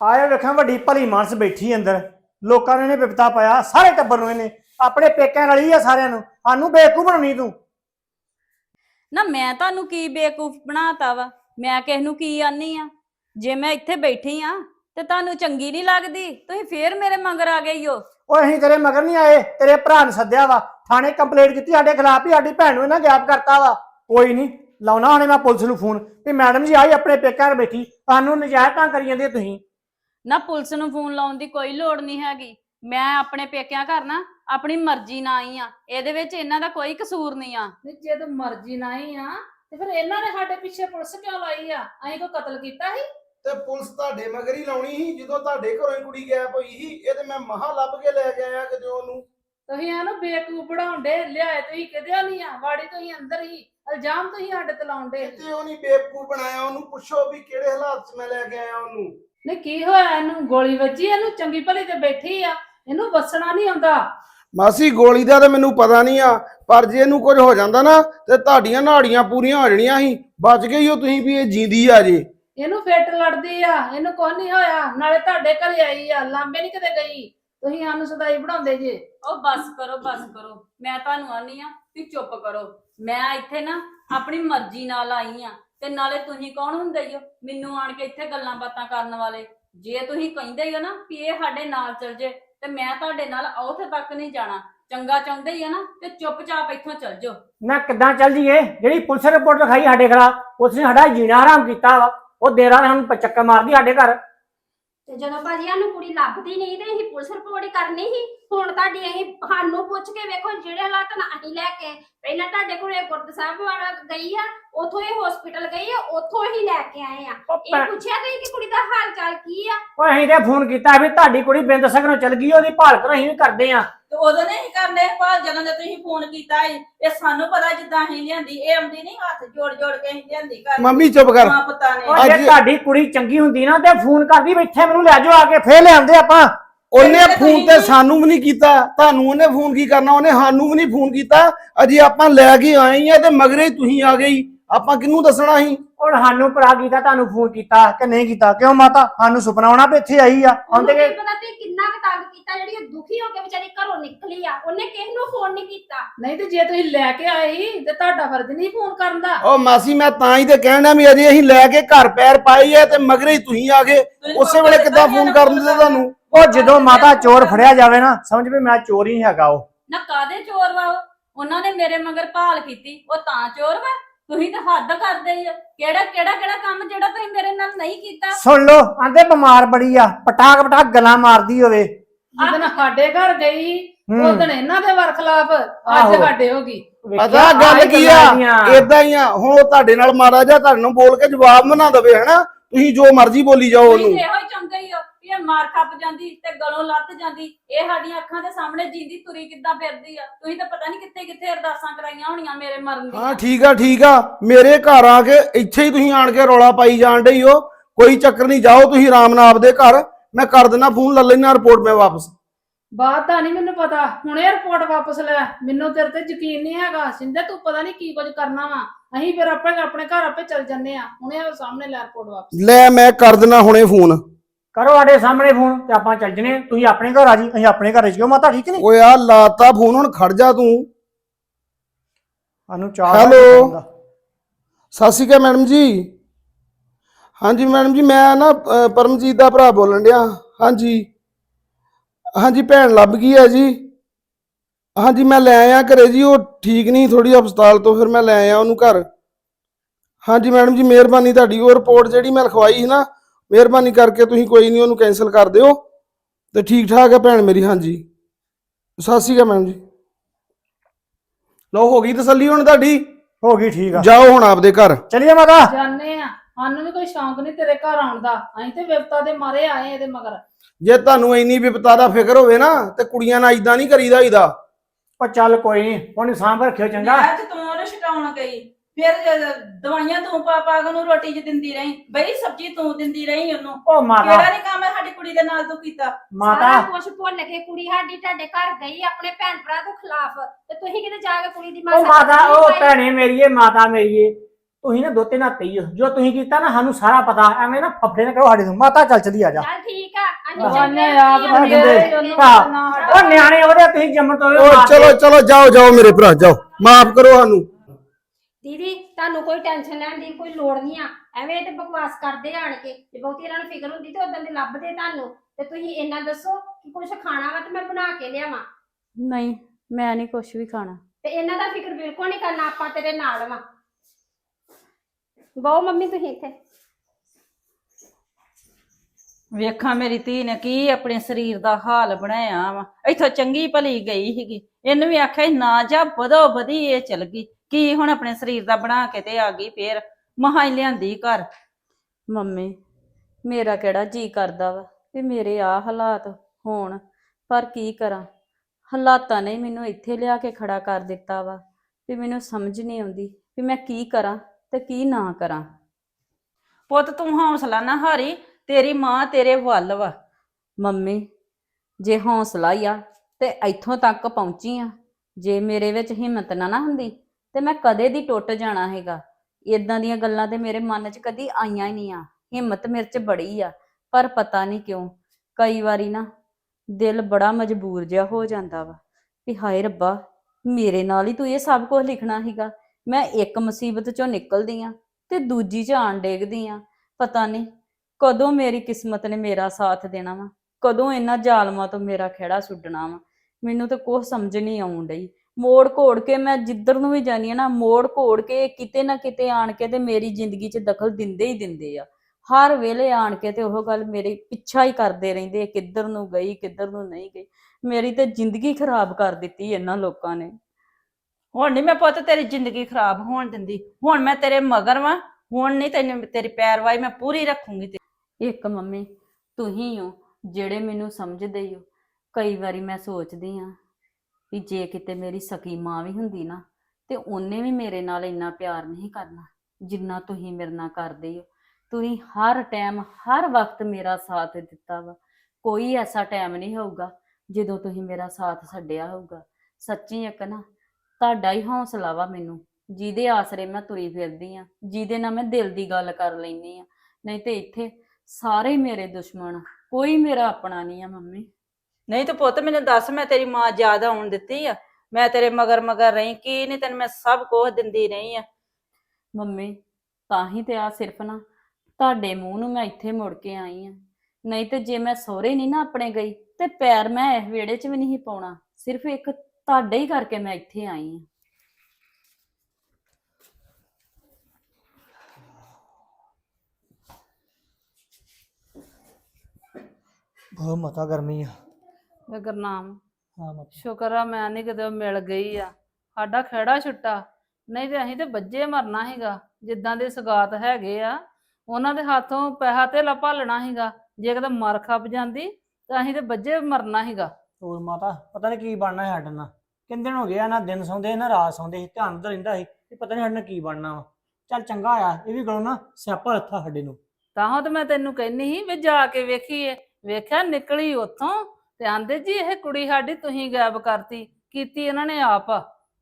ਆਏ ਵੇਖਾਂ ਵੱਡੀ ਭਲੀ ਮਾਨਸ ਬੈਠੀ ਅੰਦਰ। ਲੋਕਾਂ ਨੇ ਇਹਨੇ ਬਿਪਤਾ ਪਾਇਆ ਸਾਰੇ ਟੱਬਰ ਨੂੰ ਇਹਨੇ। ਆਪਣੇ ਪੇਕਿਆਂ ਵਾਲੀ ਆ ਸਾਰਿਆਂ ਨੂੰ। ਸਾਨੂੰ ਬੇਵਕੂਫ ਬਣਾਉਣੀ ਤੂੰ। ਨਾ ਮੈਂ ਤੁਹਾਨੂੰ ਕੀ ਬੇਵਕੂਫ ਬਣਾਤਾ ਵਾ? ਮੈਂ ਕਿਸ ਨੂੰ ਕੀ ਆਨੀ ਆ? ਜੇ ਮੈਂ ਇੱਥੇ ਬੈਠੀ ਆ ਤੇ ਤੁਹਾਨੂੰ ਚੰਗੀ ਨਹੀਂ ਲੱਗਦੀ? ਤੁਸੀਂ ਫੇਰ ਮੇਰੇ ਮੰਗਰ ਆ ਗਈ ਹੋ ਓਏ ਅਸੀਂ ਤੇਰੇ ਮਗਰ ਨਹੀਂ ਆਏ। ਤੇਰੇ ਭਰਾ ਨੇ ਸੱਦਿਆ ਵਾ। ਥਾਣੇ ਕੰਪਲੇਂਟ ਕੀਤੀ ਸਾਡੇ ਖਿਲਾਫ ਹੀ ਸਾਡੀ ਭੈਣ ਨੂੰ ਇਹਨਾਂ ਗੈਪ ਕਰਤਾ ਵਾ। ਕੋਈ ਨਹੀਂ ਲਾਉਣਾ ਹੁਣੇ ਮੈਂ ਪੁਲਿਸ ਨੂੰ ਫੋਨ। ਵੀ ਮੈਡਮ ਜੀ ਆਈ ਆਪਣੇ ਪੇਕਿਆਂ 'ਚ ਬੈਠੀ। ਤੁਹਾਨੂੰ ਨਜਾਇਜ਼ ਤਾਂ ਕਰੀ ਜਾਂਦੇ ਤੁਸੀਂ। ਨਾ ਪੁਲਿਸ ਨੂੰ ਫੋਨ ਲਾਉਣ ਦੀ ਕੋਈ ਲੋੜ ਨਹੀਂ ਹੈਗੀ। ਮੈਂ ਆਪਣੇ ਪੇਕਿਆਂ ਘਰ ਨਾ ਆਪਣੀ ਮਰਜ਼ੀ ਨਾਲ ਆਈ ਆ। ਇਹਦੇ ਵਿੱਚ ਇਹਨਾਂ ਦਾ ਕੋਈ ਕਸੂਰ ਨਹੀਂ ਆ। ਨਹੀਂ ਜੇ ਤੂੰ ਮਰਜ਼ੀ ਨਹੀਂ ਆ ਤੇ ਫਿਰ ਇਹਨਾਂ ਨੇ ਸਾਡੇ ਪਿੱਛੇ ਪੁਲਿਸ ਕਿਉਂ ਲਾਈ ਆ? ਅਸੀਂ ਕੋਈ ਕਤਲ ਕੀਤਾ ਸੀ? ਤੇ ਪੁਲਿਸ ਤੁਹਾਡੇ ਮਗਰ ਹੀ ਲਾਉਣੀ ਸੀ ਜਦੋਂ ਤੁਹਾਡੇ ਘਰੋਂ ਹੀ ਕੁੜੀ ਗਾਇਬ ਹੋਈ ਸੀ। ਇਹ ਤੇ ਮੈਂ ਮਹਾ ਲੱਭ ਕੇ ਲੈ ਕੇ ਆਇਆ ਕਿਤੇ ਉਹਨੂੰ। ਤੁਸੀਂ ਇਹਨੂੰ ਬੇਕੂਫ ਬਣਾਉਂਦੇ ਲਿਆਏ ਤੁਸੀਂ ਕਿਤੇ ਨਹੀਂ ਆ? ਵਾੜੀ ਤੁਸੀਂ ਅੰਦਰ ਹੀ ਇਲਜ਼ਾਮ ਤੁਸੀਂ ਸਾਡੇ ਤੇ ਲਾਉਂਦੇ ਕਿਤੇ ਉਹ ਨਹੀਂ ਬੇਵਕੂਫ ਬਣਾਇਆ ਉਹਨੂੰ ਪੁੱਛੋ ਵੀ ਕਿਹੜੇ ਹਾਲਾਤ 'ਚ ਮੈਂ ਲੈ ਕੇ ਆਇਆ ਉਹਨੂੰ। ਨਹੀਂ ਕੀ ਹੋਇਆ ਇਹਨੂੰ? ਗੋਲੀ ਵੱਜੀ ਇਹਨੂੰ ਚੰਗੀ ਭਲੀ ਤੇ ਬੈਠੀ ਆ। ਇਹਨੂੰ ਵਸਣਾ ਨਹੀਂ ਆਉਂਦਾ। ਮਾਸੀ ਗੋਲੀ ਦਾ ਤਾਂ ਮੈਨੂੰ ਪਤਾ ਨਹੀਂ ਆ ਪਰ ਜੇ ਇਹਨੂੰ ਕੁਝ ਹੋ ਜਾਂਦਾ ਨਾ ਤੇ ਤੁਹਾਡੀਆਂ ਨਾੜੀਆਂ ਪੂਰੀਆਂ ਹੋ ਜਾਣੀਆਂ ਸੀ। ਬਚ ਗਈ ਹੋ ਤੁਸੀਂ ਵੀ ਇਹ ਜਿੰਦੀ ਆ ਜੇ। ਇਹਨੂੰ ਫਿੱਟ ਲੜਦੀ ਆ। ਇਹਨੂੰ ਕੁਝ ਨਹੀਂ ਹੋਇਆ। ਨਾਲੇ ਤੁਹਾਡੇ ਘਰੇ ਆਈ ਆ। ਲਾਂਬੇ ਨਹੀਂ ਕਿਤੇ ਗਈ। ਤੁਸੀਂ ਸਾਨੂੰ ਸਦਾਈ ਬਣਾਉਂਦੇ ਜੇ। ਉਹ ਬਸ ਕਰੋ ਬਸ ਕਰੋ। ਮੈਂ ਤੁਹਾਨੂੰ ਆਨੀ ਆ ਵੀ ਚੁੱਪ ਕਰੋ। ਮੈਂ ਇੱਥੇ ਨਾ ਆਪਣੀ ਮਰਜ਼ੀ ਨਾਲ ਆਈ ਆ। ਤੇ ਨਾਲੇ ਤੁਸੀਂ ਕੌਣ ਹੁੰਦੇ ਹੋ ਮੈਨੂੰ ਆਣ ਕੇ ਇੱਥੇ ਗੱਲਾਂ ਬਾਤਾਂ ਕਰਨ ਵਾਲੇ। ਜੇ ਤੁਸੀਂ ਕਹਿੰਦੇ ਹੋ ਨਾ ਵੀ ਇਹ ਸਾਡੇ ਨਾਲ ਚੱਲ ਜੇ ਤੇ ਮੈਂ ਤੁਹਾਡੇ ਨਾਲ ਉੱਥੇ ਤੱਕ ਨਹੀਂ ਜਾਣਾ। ਚੰਗਾ ਚਾਹੁੰਦੇ ਹੀ ਆ ਨਾ ਤੇ ਚੁੱਪਚਾਪ ਇੱਥੋਂ ਚੱਲ ਜਾਓ। ਨਾ ਕਿੱਦਾਂ ਚੱਲ ਜੀਏ? ਜਿਹੜੀ ਪੁਲਿਸ ਰਿਪੋਰਟ ਲਿਖਾਈ ਸਾਡੇ ਖਿਲਾਫ ਉਸਨੇ ਸਾਡਾ ਜੀਣਾ ਹਰਾਮ ਕੀਤਾ ਵਾ। ਉਹ ਦੇਰਾਂ ਨੇ ਸਾਨੂੰ ਚੱਕਾ ਮਾਰਦੀ ਸਾਡੇ ਘਰ। ਤੇ ਜਦੋਂ ਭਾਜੀ ਸਾਨੂੰ ਕੁੜੀ ਲੱਭਦੀ ਨਹੀਂ ਤੇ ਅਸੀਂ ਪੁਲਿਸ ਰਿਪੋਰਟ ਕਰਨੀ ਸੀ। ਹੁਣ ਤੁਹਾਡੀ ਅਸੀਂ ਸਾਨੂੰ ਪੁੱਛ ਕੇ ਵੇਖੋ ਜਿਹੜੇ ਹਾਲਾਤ ਨਾਲ ਅਸੀਂ ਲੈ ਕੇ ਆਏ। ਪਹਿਲਾਂ ਤੁਹਾਡੇ ਕੋਲੇ ਗੁਰਦ ਸਾਹਿਬ ਵਾਲਾ ਗਈ ਆ ਉਥੋਂ ਇਹ ਹਸਪੀਟਲ ਗਈ ਆ ਉਥੋਂ ਹੀ ਲੈ ਕੇ ਆਏ ਆ। ਉਹ ਇਹ ਪੁੱਛਿਆ ਤੁਸੀਂ ਕਿ ਕੁੜੀ ਦਾ ਹਾਲ ਚਾਲ ਕੀ ਆ? ਓਏ ਅਸੀਂ ਤੇ ਫੋਨ ਕੀਤਾ ਵੀ ਤੁਹਾਡੀ ਕੁੜੀ ਬਿੰਦ ਸਗਰੋਂ ਚੱਲ ਗਈ ਉਹਦੀ ਭਾਲ ਕਰ ਅਸੀਂ ਵੀ ਕਰਦੇ ਆ। ਤੇ ਉਦੋਂ ਨਹੀਂ ਕਰਨੇ ਭਾਲ ਜਦੋਂ ਦੇ ਤੁਸੀਂ ਫੋਨ ਕੀਤਾ ਇਹ ਸਾਨੂੰ ਪਤਾ ਜਿੱਦਾਂ ਅਸੀਂ ਲਿਆਂਦੀ ਇਹ ਆਉਂਦੀ ਨਹੀਂ ਹੱਥ ਜੋੜ ਜੋੜ ਕੇ ਅਸੀਂ ਲਿਆਂਦੀ ਘਰ। ਮੰਮੀ ਚੁੱਪ ਕਰ। ਮਾਂ ਪੁੱਤਾਂ ਨੇ ਜੇ ਅੱਜ- ਤੁਹਾਡੀ ਕੁੜੀ ਚੰਗੀ ਹੁੰਦੀ ਨਾ ਤੇ ਫੋਨ ਕਰਦੀ ਬੈਠੇ ਮੈਨੂੰ ਲੈ ਜਾਓ ਆ ਕੇ ਫੇਰ ਲਿਆਉਂਦੇ ਆਪਾਂ। ਉਹਨੇ ਤੇ ਫੋਨ ਤੇ ਸਾਨੂੰ ਵੀ ਨਹੀਂ ਕੀਤਾ। ਤੁਹਾਨੂੰ ਉਹਨੇ ਫੋਨ ਕੀ ਕਰਨਾ? ਉਹਨੇ ਸਾਨੂੰ ਵੀ ਨਹੀਂ ਫੋਨ ਕੀਤਾ। ਅਜੇ ਆਪਾਂ ਲੈ ਕੇ ਆਏ ਆ ਤੇ ਮਗਰੇ ਹੀ ਤੁਸੀਂ ਆ ਗਈ ਆਪਾਂ ਕਿਹਨੂੰ ਦੱਸਣਾ ਸੀ? ਹੁਣ ਸਾਨੂੰ ਭਰਾ ਕੀਤਾ ਤੁਹਾਨੂੰ ਫੋਨ ਕੀਤਾ ਕਿ ਨਹੀਂ ਕੀਤਾ? ਕਿਉਂ ਮਾਤਾ? ਸਾਨੂੰ ਸੁਪਨਾ ਆਉਣਾ ਵੀ ਇੱਥੇ ਆਈ ਆ। ਆਉਂਦੇ ਕੀ ਪਤਾ ਤੁਸੀਂ ਕਿੰਨਾ ਕੁ ਤੰਗ ਕੀਤਾ ਜਿਹੜੀ ਉਹ ਦੁਖੀ ਹੋ ਕੇ ਵਿਚਾਰੀ ਘਰੋਂ ਨਿਕਲੀ ਆ। ਉਹਨੇ ਕਿਸੇ ਨੂੰ ਫੋਨ ਨਹੀਂ ਕੀਤਾ। ਨਹੀਂ ਤੇ ਜੇ ਤੁਸੀਂ ਲੈ ਕੇ ਆਏ ਸੀ ਤੇ ਤੁਹਾਡਾ ਫਰਜ਼ ਨਹੀਂ ਫੋਨ ਕਰਨ ਦਾ। ਉਹ ਮਾਸੀ ਮੈਂ ਤਾਂ ਹੀ ਤੇ ਕਹਿਣਾ ਵੀ ਅਜੇ ਅਸੀਂ ਲੈ ਕੇ ਘਰ ਪੈਰ ਪਾਈ ਐ ਤੇ ਮਗਰੇ ਹੀ ਤੁਸੀਂ ਆ ਗਏ। ਉਸੇ ਵੇਲੇ ਤੇ ਕਿੱਦਾਂ ਫੋਨ ਨੂੰ ਕਰ ਦਿੰਦੇ ਤੁਹਾਨੂੰ? ਉਹ ਜਦੋਂ ਮਾਤਾ ਚੋਰ ਫੜਿਆ ਜਾਵੇ ਨਾ ਸਮਝ ਵੀ ਮੈਂ ਚੋਰ ਹੀ ਹੈਗਾ ਉਹ। ਨਾ ਕਾਦੇ ਚੋਰ ਵਾ ਉਹ? ਉਹਨਾਂ ਨੇ ਮੇਰੇ ਮਗਰ ਭਾਲ ਕੀਤੀ। ਉਹ ਤਾਂ ਚੋਰ ਵਾ? ਤੁਸੀਂ ਤਾਂ ਹੱਦ ਕਰਦੇ ਹੀ ਕਿਹੜਾ ਕਿਹੜਾ ਕਿਹੜਾ ਕੰਮ ਜਿਹੜਾ ਤੁਸੀਂ ਮੇਰੇ ਨਾਲ ਨਹੀਂ ਕੀਤਾ? ਸੁਣ ਲਓ ਆਂਦੇ ਬਿਮਾਰ ਬੜੀ ਆ ਪਟਾਕ ਪਟਾਕ ਗੱਲਾਂ ਮਾਰਦੀ ਹੋਵੇ। ਜਦੋਂ ਸਾਡੇ ਘਰ ਗਈ ਹੂੰ। ਉਦੋਂ ਇਹਨਾਂ ਦੇ ਵਰਖਲਾਫ ਆਹੋ। ਅੱਜ ਸਾਡੇ ਹੋ ਗਈ। ਪਤਾ ਗੱਲ ਕੀ ਆ? ਏਦਾਂ ਹੀ ਆ। ਹੁਣ ਉਹ ਤੁਹਾਡੇ ਨਾਲ ਮਾੜਾ ਜਿਹਾ ਤੁਹਾਨੂੰ ਬੋਲ ਕੇ ਜਵਾਬ ਨਾ ਦੇਵੇ ਹਨਾ? ਤੁਸੀਂ ਜੋ ਮਰਜ਼ੀ ਬੋਲੀ ਜਾਓ ਤੁਸੀਂ ਉਹਨੂੰ। ਇਹੋ ਹੀ ਚਾਹੁੰਦੇ ਹੀ ਹੋ। ਵੀ ਇਹ ਮਾਰ ਖੱਪ ਜਾਂਦੀ ਤੇ ਗਲੋਂ ਲੱਤ ਜਾਂਦੀ। ਇਹ ਸਾਡੀਆਂ ਅੱਖਾਂ ਦੇ ਸਾਹਮਣੇ ਜਿੰਦੀ ਤੁਰੀ ਕਿੱਦਾਂ ਫਿਰਦੀ ਆ? ਤੁਸੀਂ ਤਾਂ ਪਤਾ ਨਹੀਂ ਕਿੱਥੇ ਕਿੱਥੇ ਅਰਦਾਸਾਂ ਕਰਾਈਆਂ ਹੋਣੀਆਂ ਮੇਰੇ ਮਰਨ ਦੀਆਂ। ਹਾਂ ਠੀਕ ਆ ਠੀਕ ਆ। ਮੇਰੇ ਘਰ ਆ ਕੇ ਇੱਥੇ ਹੀ ਤੁਸੀਂ ਆਣ ਕੇ ਰੌਲਾ ਪਾਈ ਜਾਣ ਡਈ ਹੋ। ਕੋਈ ਚੱਕਰ ਨਹੀਂ ਜਾਓ ਤੁਸੀਂ ਆਰਾਮ ਨਾਲ ਆਪਦੇ ਘਰ। ਮੈਂ ਕਰ ਦਿੰਦਾ ਫੋਨ ਲੈ ਲੈਣਾ ਰਿਪੋਰਟ ਮੈਂ ਵਾਪਸ। ਬਾਤ ਦਾ ਨਹੀਂ ਮੈਨੂੰ ਪਤਾ। ਹੁਣੇ ਰਿਪੋਰਟ ਵਾਪਸ ਲੈ। ਮੈਨੂੰ ਤੇਰੇ ਤੇ ਯਕੀਨ ਨਹੀਂ ਹੈਗਾ। ਸਿੰਧੇ ਤੂੰ ਪਤਾ ਨਹੀਂ ਕੀ ਕੁਝ ਕਰਨਾ ਵਾ। ਅਸੀਂ ਫਿਰ ਆਪਣੇ ਆਪਣੇ ਘਰ ਆਪੇ ਚੱਲ ਜੰਨੇ ਆ। ਹੁਣੇ ਸਾਹਮਣੇ ਲੈ ਰਿਪੋਰਟ ਵਾਪਸ। ਲੈ ਮੈਂ ਕਰ ਦਿੰਦਾ ਹੁਣੇ ਫੋਨ। ਕਰੋ ਸਾਡੇ ਸਾਹਮਣੇ ਫੋਨ ਤੇ ਆਪਾਂ ਚੱਲ ਜਨੇ ਤੁਸੀਂ ਆਪਣੇ ਘਰ ਆ ਜੀ ਅਸੀਂ ਆਪਣੇ ਘਰ ਕਿਉਂ ਮਾਤਾ ਠੀਕ ਨਹੀਂ? ਓਏ ਆ ਲਾਤਾ ਫੋਨ ਹੁਣ ਖੜ ਜਾ ਤੂੰ। ਸਾਨੂੰ ਚਾਹ Hello? ਸਤਿ ਸ਼੍ਰੀ ਅਕਾਲ ਮੈਡਮ ਜੀ। ਹਾਂਜੀ ਮੈਡਮ ਜੀ ਮੈਂ ਨਾ ਅ, ਪਰਮਜੀਤ ਦਾ ਭਰਾ ਬੋਲਣ ਡਿਆ। ਹਾਂਜੀ। ਹਾਂਜੀ ਭੈਣ ਲੱਭ ਗਈ ਹੈ ਜੀ। ਹਾਂਜੀ ਮੈਂ ਲੈ ਆਇਆ ਘਰੇ ਜੀ ਉਹ ਠੀਕ ਨਹੀਂ ਥੋੜੀ ਹਸਪਤਾਲ ਤੋਂ ਫਿਰ ਮੈਂ ਲੈ ਆਇਆ ਉਹਨੂੰ ਘਰ। ਹਾਂਜੀ ਮੈਡਮ ਜੀ ਮਿਹਰਬਾਨੀ ਤੁਹਾਡੀ। ਉਹ ਰਿਪੋਰਟ ਜਿਹੜੀ ਮੈਂ ਲਿਖਵਾਈ ਸੀ ਨਾ ਮਿਹਰਬਾਨੀ ਕਰਕੇ ਤੁਸੀਂ ਕੋਈ ਨਹੀਂ ਉਹਨੂੰ ਕੈਨਸਲ ਕਰ ਦਿਓ। ਤੇ ਠੀਕ ਠਾਕ ਹੈ ਭੈਣ ਮੇਰੀ ਹਾਂਜੀ। ਸਤਿ ਸ਼੍ਰੀ ਅਕਾਲ ਮੈਡਮ ਜੀ। ਲੋ ਹੋ ਗਈ ਤਸੱਲੀ ਹੁਣ ਤੁਹਾਡੀ? ਹੋ ਗਈ ਠੀਕ ਆ। ਜਾਓ ਹੁਣ ਆਪਦੇ ਘਰ। ਚਲਿਏ ਮਾਤਾ। ਜਾਣੇ ਆ। ਸਾਨੂੰ ਵੀ ਕੋਈ ਸ਼ੌਂਕ ਨਹੀਂ ਤੇਰੇ ਘਰ ਆਉਣ ਦਾ। ਅਸੀਂ ਤੇ ਵਿਪਤਾ ਦੇ ਮਾਰੇ ਆਏ ਇਹਦੇ ਮਗਰ। ਜੇ ਤੁਹਾਨੂੰ ਇੰਨੀ ਵਿਪਤਾ ਦਾ ਫਿਕਰ ਹੋਵੇ ਨਾ ਤੇ ਕੁੜੀਆਂ ਨਾਲ ਇਦਾਂ ਨਹੀਂ ਕਰੀਦਾ ਹੀਦਾ। ਉਹ ਚੱਲ ਕੋਈ ਨਹੀਂ ਹੁਣ ਸਾਂਭ ਰੱਖਿਓ ਚੰਗਾ। ਅੱਜ ਤੂੰ ਉਹਨੂੰ ਛਡਾਉਣ ਗਈ। ਫਿਰ ਜ- ਦਵਾਈਆਂ ਤੂੰ ਪਾ ਪਾ ਕੇ ਉਹਨੂੰ ਰੋਟੀ ਚ ਦਿੰਦੀ ਰਹੀ। ਬਈ ਸਬਜ਼ੀ ਤੂੰ ਦਿੰਦੀ ਰਹੀ ਉਹਨੂੰ। ਉਹ ਮਾਤਾ। ਕਿਹੜਾ ਨਹੀਂ ਕੰਮ ਹੈ ਸਾਡੀ ਕੁੜੀ ਦੇ ਨਾਲ ਤੂੰ ਕੀਤਾ? ਮਾਤਾ। ਸਾਰਾ ਕੁਝ ਭੁੱਲ ਕੇ ਕੁੜੀ ਸਾਡੀ ਤੁਹਾਡੇ ਘਰ ਗਈ ਆਪਣੇ ਭੈਣ ਭਰਾ ਦੇ ਖਿਲਾਫ। ਤੇ ਤੁਸੀਂ ਕਿਤੇ ਜਾ ਕੇ ਕੁੜੀ ਦੀ ਉਹ ਮਾਤਾ ਉਹ ਭੈਣੇ ਮੇਰੀਏ ਮਾਤਾ ਮੇਰੀਏ ਤੁਸੀਂ ਨਾ ਦੋਤੇ ਨਾ ਹੋ ਜੋ ਤੁਸੀਂ ਕੀਤਾ ਨਾ ਸਾਨੂੰ ਸਾਰਾ ਪਤਾ। ਐਵੇਂ ਨਾ ਫੱਫੜੇ ਨਾ ਕਰੋ ਸਾਡੇ ਨੂੰ ਮਾਤਾ ਚੱਲ ਚਲੀ ਆ ਜਾ। ਚੱਲ ਠੀਕ ਆ ਅਸੀਂ ਚੱਲੇ ਆਪ ਆਂ, ਉਹਨੂੰ ਹਾਂ। ਉਹ ਨਿਆਣੇ ਉਹਦੇ ਤੁਸੀਂ ਜੰਮਣ ਤੋਂ ਉਹ ਚਲੋ ਚਲੋ ਜਾਓ ਜਾਓ ਮੇਰੇ ਭਰਾ ਜਾਓ। ਮਾਫ ਕਰੋ ਸਾਨੂੰ। ਦੀਦੀ ਤੁਹਾਨੂੰ ਕੋਈ ਟੈਨਸ਼ਨ ਲੈਣ ਦੀ ਕੋਈ ਲੋੜ ਨਹੀਂ ਆ। ਐਵੇਂ ਤੇ ਬਕਵਾਸ ਕਰਦੇ ਆਣ ਕੇ ਜੇ ਬਹੁਤੀ ਇਹਨਾਂ ਨੂੰ ਫਿਕਰ ਹੁੰਦੀ ਤੇ ਉਦੋਂ ਦੇ ਲੱਭਦੇ ਤੁਹਾਨੂੰ। ਤੇ ਤੁਸੀਂ ਇੰਨਾ ਦੱਸੋ ਕਿ ਕੁਝ ਖਾਣਾ ਵਾ ਤੇ ਮੈਂ ਬਣਾ ਕੇ ਲਿਆਵਾਂ। ਨਹੀਂ ਮੈਂ ਨਹੀਂ ਕੁਝ ਵੀ ਖਾਣਾ। ਤੇ ਇਹਨਾਂ ਦਾ ਫਿਕਰ ਬਿਲਕੁਲ ਨਹੀਂ ਕਰਨਾ ਆਪਾਂ ਤੇਰੇ ਨਾਲ ਵਾਂ। ਬਹੁ ਮੰਮੀ ਤੁਸੀਂ ਇੱਥੇ। ਵੇਖਾਂ ਮੇਰੀ ਧੀ ਨੇ ਕੀ ਆਪਣੇ ਸਰੀਰ ਦਾ ਹਾਲ ਬਣਾਇਆ ਵਾ। ਇੱਥੋਂ ਚੰਗੀ ਭਲੀ ਗਈ ਸੀਗੀ। ਇਹਨੂੰ ਵੀ ਆਖਿਆ ਸੀ ਨਾ ਜਾ ਵਧੋ ਵਧੀ ਇਹ ਚਲ ਗਈ। ਕੀ ਹੁਣ ਆਪਣੇ ਸਰੀਰ ਦਾ ਬਣਾ ਕੇ ਤੇ ਆ ਗਈ ਫੇਰ? ਮਹਾਂ ਹੀ ਲਿਆਂਦੀ ਘਰ। ਮੰਮੀ ਮੇਰਾ ਕਿਹੜਾ ਜੀ ਕਰਦਾ ਵਾ? ਵੀ ਮੇਰੇ ਆ ਹਾਲਾਤ ਹੋਣ ਪਰ ਕੀ ਕਰਾਂ? ਹਾਲਾਤਾਂ ਨੇ ਮੈਨੂੰ ਇੱਥੇ ਲਿਆ ਕੇ ਖੜਾ ਕਰ ਦਿੱਤਾ ਵਾ। ਵੀ ਮੈਨੂੰ ਸਮਝ ਨਹੀਂ ਆਉਂਦੀ ਵੀ ਮੈਂ ਕੀ ਕਰਾਂ ਤੇ ਕੀ ਨਾ ਕਰਾਂ। ਪੁੱਤ ਤੂੰ ਹੌਸਲਾ ਨਾ ਹਾਰੀ। ਤੇਰੀ ਮਾਂ ਤੇਰੇ ਵੱਲ ਵਾ। ਮੰਮੀ ਜੇ ਹੌਸਲਾ ਹੀ ਆ ਤੇ ਇੱਥੋਂ ਤੱਕ ਪਹੁੰਚੀ ਆ ਜੇ ਮੇਰੇ ਵਿੱਚ ਹਿੰਮਤ ਨਾ ਨਾ ਹੁੰਦੀ ਤੇ ਮੈਂ ਕਦੇ ਦੀ ਟੁੱਟ ਜਾਣਾ ਹੈਗਾ। ਇਦਾਂ ਦੀਆਂ ਗੱਲਾਂ ਤੇ ਮੇਰੇ ਮਨ 'ਚ ਕਦੀ ਆਈਆਂ ਹੀ ਨਹੀਂ ਆ। ਹਿੰਮਤ ਮੇਰੇ 'ਚ ਬੜੀ ਆ, ਪਰ ਪਤਾ ਨਹੀਂ ਕਿਉਂ। ਕਈ ਵਾਰੀ ਨਾ ਦਿਲ ਬੜਾ ਮਜਬੂਰ ਜਿਹਾ ਹੋ ਜਾਂਦਾ ਵਾ ਵੀ ਹਾਏ ਰੱਬਾ, ਮੇਰੇ ਨਾਲ ਹੀ ਤੂੰ ਇਹ ਸਭ ਕੁਝ ਲਿਖਣਾ ਹੈਗਾ ਮੈਂ ਇੱਕ ਮੁਸੀਬਤ 'ਚੋਂ ਨਿਕਲਦੀ ਆ ਤੇ ਦੂਜੀ 'ਚ ਆਣ ਡੇਗਦੀ ਆ। ਪਤਾ ਨਹੀਂ ਕਦੋਂ ਮੇਰੀ ਕਿਸਮਤ ਨੇ ਮੇਰਾ ਸਾਥ ਦੇਣਾ ਵਾ, ਕਦੋਂ ਇਹਨਾਂ ਜ਼ਾਲਮਾਂ ਤੋਂ ਮੇਰਾ ਖਿਹੜਾ ਛੁੱਟਣਾ ਵਾ। ਮੈਨੂੰ ਤਾਂ ਕੁਛ ਸਮਝ ਨਹੀਂ ਆਉਣ ਡਈ। ਮੋੜ ਘੋੜ ਕੇ ਮੈਂ ਜਿੱਧਰ ਨੂੰ ਵੀ ਜਾਨੀ ਆ ਨਾ ਮੋੜ ਘੋੜ ਕੇ ਕਿਤੇ ਨਾ ਕਿਤੇ ਆਣ ਕੇ ਤੇ ਮੇਰੀ ਜ਼ਿੰਦਗੀ 'ਚ ਦਖਲ ਦਿੰਦੇ ਹੀ ਦਿੰਦੇ ਆ। ਹਰ ਵੇਲੇ ਆਣ ਕੇ ਤੇ ਉਹ ਗੱਲ ਮੇਰੇ ਪਿੱਛਾ ਹੀ ਕਰਦੇ ਰਹਿੰਦੇ ਆ, ਕਿੱਧਰ ਨੂੰ ਗਈ ਕਿੱਧਰ ਨੂੰ ਨਹੀਂ ਗਈ। ਮੇਰੀ ਤੇ ਜ਼ਿੰਦਗੀ ਖਰਾਬ ਕਰ ਦਿੱਤੀ ਇਹਨਾਂ ਲੋਕਾਂ ਨੇ। ਹੁਣ ਨਹੀਂ ਮੈਂ ਪੁੱਤ ਤੇਰੀ ਜ਼ਿੰਦਗੀ ਖਰਾਬ ਹੋਣ ਦਿੰਦੀ। ਹੁਣ ਮੈਂ ਤੇਰੇ ਮਗਰ ਵਾਂ ਹੁਣ ਨਹੀਂ ਤੈਨੂੰ ਤੇਰੀ ਪੈਰਵਾਈ ਮੈਂ ਪੂਰੀ ਰੱਖੂੰਗੀ ਤੇ। ਇੱਕ ਮੰਮੀ ਤੁਸੀਂ ਹੋ ਜਿਹੜੇ ਮੈਨੂੰ ਸਮਝਦੇ ਹੋ ਕਈ ਵਾਰੀ ਮੈਂ ਸੋਚਦੀ ਆ ਵੀ ਜੇ ਕਿਤੇ ਮੇਰੀ ਸਕੀ ਮਾਂ ਵੀ ਹੁੰਦੀ ਨਾ, ਤੇ ਉਹਨੇ ਵੀ ਮੇਰੇ ਨਾਲ ਇੰਨਾ ਪਿਆਰ ਨਹੀਂ ਕਰਨਾ, ਜਿੰਨਾ ਤੁਸੀਂ ਮੇਰੇ ਨਾਲ ਕਰਦੇ ਹੋ। ਤੁਸੀਂ ਹਰ ਟਾਈਮ ਹਰ ਵਕਤ ਮੇਰਾ ਸਾਥ ਦਿੱਤਾ ਵਾ। ਕੋਈ ਐਸਾ ਟਾਈਮ ਨਹੀਂ ਹੋਊਗਾ ਜਦੋਂ ਤੁਸੀਂ ਮੇਰਾ ਸਾਥ ਛੱਡਿਆ ਹੋਊਗਾ। ਸੱਚੀ ਇੱਕ ਨਾ, ਤੁਹਾਡਾ ਹੀ ਹੌਸਲਾ ਵਾ ਮੈਨੂੰ। ਜਿਹਦੇ ਆਸਰੇ ਮੈਂ ਤੁਰੀ ਫਿਰਦੀ ਆ, ਜਿਹਦੇ ਨਾਲ ਮੈਂ ਦਿਲ ਦੀ ਗੱਲ ਕਰ ਲੈਂਦੀ ਆ। ਨਹੀਂ ਤੇ ਇੱਥੇ ਸਾਰੇ ਮੇਰੇ ਦੁਸ਼ਮਣ, ਕੋਈ ਮੇਰਾ ਆਪਣਾ ਨਹੀਂ ਆ ਮੰਮੀ। ਨਹੀਂ ਤੇ ਪੁੱਤ ਮੈਨੂੰ ਦੱਸ ਮੈਂ ਤੇਰੀ ਮਾਂ ਜ਼ਿਆਦਾ ਆਉਣ ਦਿੱਤੀ ਆ। ਮੈਂ ਤੇਰੇ ਮਗਰ ਮਗਰ ਰਹੀ ਕੀ ਨਹੀਂ ਤੈਨੂੰ ਮੈਂ ਸਭ ਕੁਝ ਦਿੰਦੀ ਰਹੀ ਆ। ਮੰਮੀ ਤਾਂ ਹੀ ਤੇ ਆ ਸਿਰਫ ਨਾ ਤੁਹਾਡੇ ਮੂੰਹ ਨੂੰ ਮੈਂ ਇੱਥੇ ਮੁੜ ਕੇ ਆਈ ਆ। ਨਹੀਂ ਤੇ ਜੇ ਮੈਂ ਸਹੁਰੇ ਨਹੀਂ ਨਾ ਆਪਣੇ ਗਈ ਤੇ ਪੈਰ ਮੈਂ ਇਸ ਵਿਹੜੇ 'ਚ ਵੀ ਨਹੀਂ ਪਾਉਣਾ। ਸਿਰਫ ਇੱਕ ਤੁਹਾਡੇ ਹੀ ਕਰਕੇ ਮੈਂ ਇੱਥੇ ਆਈ ਆ। ਬਹੁਤ ਮਤਾ ਗਰਮੀ ਆ। ਵੇ ਗੁਰਨਾਮ ਹਾਂ ਮਾਤਾ। ਸ਼ੁਕਰ ਆ ਮੈਂ ਨਹੀਂ ਕਿਤੇ ਮਿਲ ਗਈ ਆ। ਸਾਡਾ ਖੇੜਾ ਛੁੱਟਾ ਨਹੀਂ ਤੇ ਅਸੀਂ ਤੇ ਬੱਜੇ ਮਰਨਾ ਹੈਗਾ ਜਿੱਦਾਂ ਦੇ ਸਗਾਤ ਹੈਗੇ ਆ। ਉਹਨਾਂ ਦੇ ਹੱਥੋਂ ਪੈਸਾ ਤੇ ਭਾਲਣਾ ਹੈਗਾ ਜੇ ਕਿਤੇ ਮਰ ਖੱਪ ਜਾਂਦੀ ਤਾਂ ਅਸੀਂ ਤੇ ਬੱਜੇ ਮਰਨਾ ਹੈਗਾ ਹੋਰ ਮਾਤਾ ਪਤਾ ਨਹੀਂ ਕੀ ਬਣਨਾ ਸਾਡੇ ਨਾਲ। ਕਿੰਨੇ ਦਿਨ ਹੋ ਗਏ ਆ ਨਾ ਦਿਨ ਸੌਂਦੇ ਨਾ ਰਾਤ ਸੌਂਦੇ ਸੀ ਧਿਆਨ ਤਾਂ ਰਹਿੰਦਾ ਸੀ ਕਿ ਪਤਾ ਨਹੀਂ ਨਾਲ ਕੀ ਬਣਨਾ ਵਾ। ਚੱਲ ਚੰਗਾ ਆ ਇਹ ਵੀ ਗਲੋ ਨਾ ਸਿਆਪਾ ਲੱਥਾ ਸਾਡੇ ਨੂੰ। ਤਾਂ ਤੇ ਮੈਂ ਤੈਨੂੰ ਕਹਿੰਨੀ ਸੀ ਵੀ ਜਾ ਕੇ ਵੇਖੀਏ। ਵੇਖਿਆ ਨਿਕਲੀ ਉੱਥੋਂ ਤੇ ਆਂਦੇ ਜੀ ਇਹ ਕੁੜੀ ਸਾਡੀ ਤੁਸੀਂ ਗਾਇਬ ਕਰਤੀ ਕੀਤੀ ਇਹਨਾਂ ਨੇ ਆਪ।